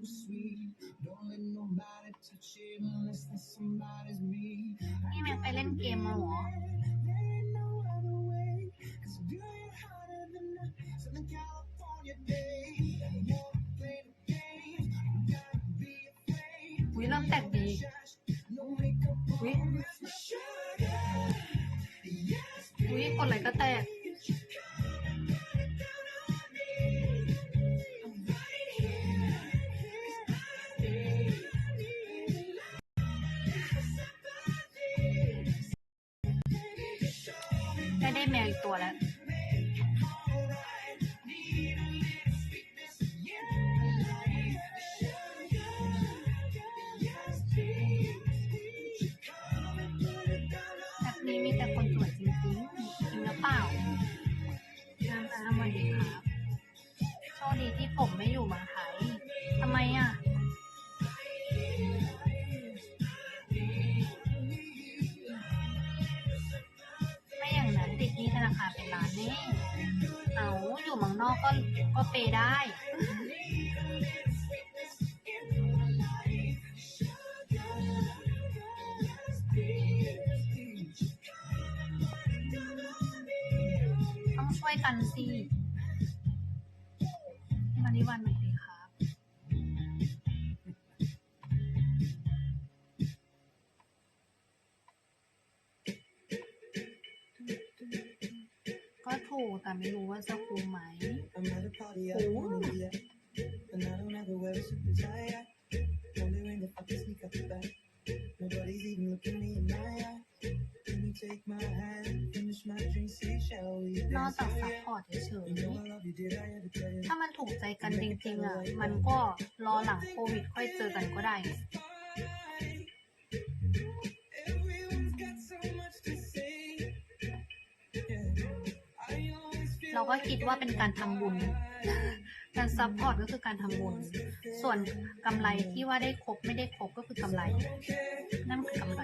too sweet. Don't let nobody touch it unless that somebody's me. นี่แม็กไปเล่นเกมมาเหรอ There ain't no other way. 'Cause you ain't hotter than a Southern California day. And you play the game. You gotta be afraid. อุ้ยเริ่มแต่งดี No makeup on, that's my sugar. Yes, อุ้ยกดไหลค์ก็แตก baby. ได้แมวอีกตัวแล้วแบบนี้มีแต่คนสวยราคาเป็นล้านนี่เอาอยู่มังนอกก็ก็เปได้ ต้องช่วยกันสิมนี้วันมันแต่ไม่รู้ว่าจะคุ้มไหม้มนอกจากซัพพอร์ตเฉยๆถ้ามันถูกใจกันจริงๆอ่ะมันก็รอหลังโควิดค่อยเจอกันก็ได้เราก็คิดว่าเป็นการทำบุญ การซัพพอร์ตก็คือการทำบุญ ส่วนกำไรที่ว่าได้ครบ ไม่ได้ครบ ก็คือกำไร นั่นคือกำไร